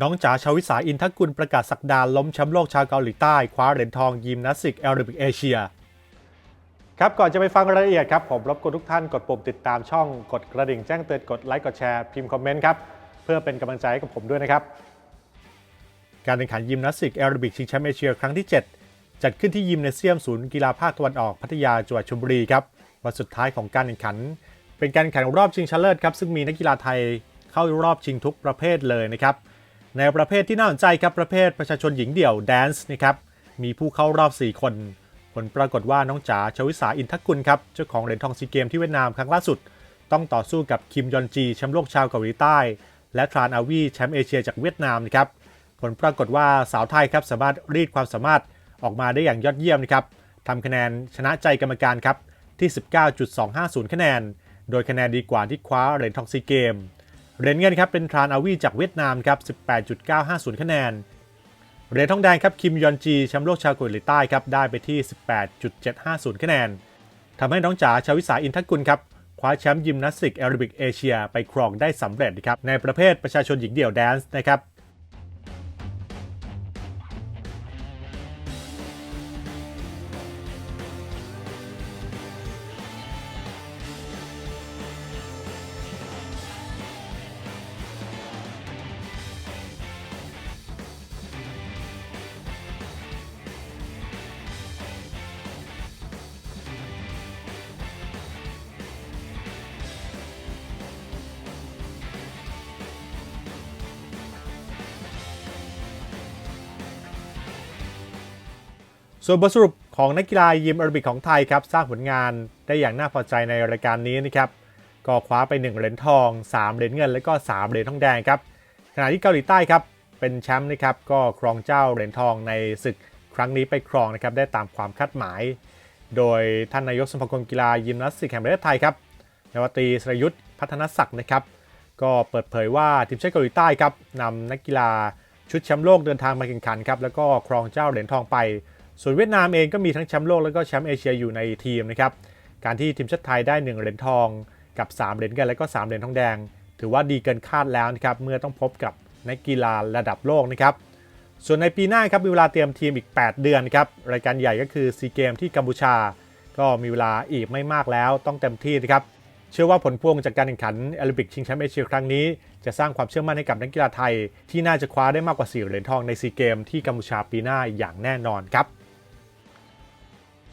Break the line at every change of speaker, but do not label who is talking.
น้องจ๋าชาวิสาอินทกุลประกาศสักดาล้มแชมป์โลกชาวเกาหลีใต้คว้าเหรียญทองยิมนาสติกแอโรบิกเอเชียครับก่อนจะไปฟังรายละเอียดครับ ผมรบกวนทุกท่านกดปุ่มติดตามช่องกดกระดิ่งแจ้งเตือนกดไลค์กดแชร์พิมพ์คอมเมนต์ครับ เพื่อเป็นกำลังใจให้กับผมด้วยนะครับ การแข่งขันยิมนาสติกแอโรบิกชิงแชมป์เอเชียครั้งที่ 7 จัดขึ้นที่ยิมเนเซียมศูนย์กีฬาภาคตะวันออกพัทยาจังหวัดชลบุรีครับวันสุดท้ายของการแข่งขัน เป็นการแข่งรอบชิงชนะเลิศครับซึ่งมีนักกีฬาไทยเข้ารอบชิงทุกประเภทเลยนะครับ ในประเภทที่น่าสนใจครับประเภทประชาชนหญิงเดี่ยวแดนซ์นะครับมีผู้เข้ารอบ 4 คน ผลปรากฏว่าน้องจ๋าชวิสาอินทกุลครับเจ้าของเหรียญทองซีเกมที่เวียดนามครั้งล่าสุด ต้องต่อสู้กับคิมยอนจีแชมป์โลกชาวเกาหลีใต้ และทรานอาวีแชมป์เอเชียจากเวียดนามนะครับผลปรากฏว่าสาวไทยครับสามารถรีดความสามารถออกมาได้อย่างยอดเยี่ยมนะครับทำคะแนนชนะใจกรรมการครับที่ 19.250 คะแนน โดยคะแนนดีกว่าที่คว้าเหรียญทองซีเกม เหรียญเงินครับเป็นทรานอาวีจากเวียดนามครับ 18.950 คะแนน เหรียญทองแดงครับคิมยอนจีแชมป์โลกชาวเกาหลีใต้ครับได้ไปที่ 18.750 คะแนนทำให้น้องจ๋าชาวิสาอินทกุลครับคว้าแชมป์ยิมนาสติกแอโรบิกเอเชียไปครองได้สำเร็จนะครับในประเภทประชาชนหญิงเดี่ยวแดนซ์นะครับ ส่วนบทสรุปของนักกีฬายิมแอโรบิกของไทยครับสร้างผลงานได้อย่างน่าพอใจในรายการนี้นะครับก็คว้าไป 1 เหรียญทอง 3 เหรียญเงิน และก็ 3 เหรียญทองแดงครับขณะที่เกาหลีใต้ครับเป็นแชมป์นะครับก็ครองเจ้าเหรียญทองในศึกครั้งนี้ไปครองนะครับได้ตามความคาดหมาย โดยท่านนายกสมาคมกีฬายิมนาสติกแห่งประเทศไทยครับนวตรีสรยุทธพัฒนศักดิ์นะครับก็เปิดเผยว่าทีมชาติเกาหลีใต้ครับนำนักกีฬาชุดแชมป์โลกเดินทางมาแข่งขันครับแล้วก็ครองเจ้าเหรียญทองไป ส่วนเวียดนามเองก็มีทั้งแชมป์โลกแล้วก็แชมป์เอเชียอยู่ในทีมนะครับ การที่ทีมชาติไทยได้ 1 เหรียญทองกับ 3 เหรียญเงินและก็ 3 เหรียญทองแดง ถือว่าดีเกินคาดแล้วนะครับเมื่อต้องพบกับนักกีฬาระดับโลกนะครับส่วนในปีหน้าครับมีเวลาเตรียมทีมอีก 8 เดือนครับรายการใหญ่ก็คือซีเกมที่กัมพูชา ก็มีเวลาอีกไม่มากแล้วต้องเต็มที่นะครับเชื่อว่าผลพวงจากการแข่งขันโอลิมปิกชิงแชมป์เอเชียครั้งนี้ จะสร้างความเชื่อมั่นให้กับนักกีฬาไทย ที่น่าจะคว้าได้มากกว่า4เหรียญทองในซีเกมที่กัมพูชาปีหน้าอย่างแน่นอนครับ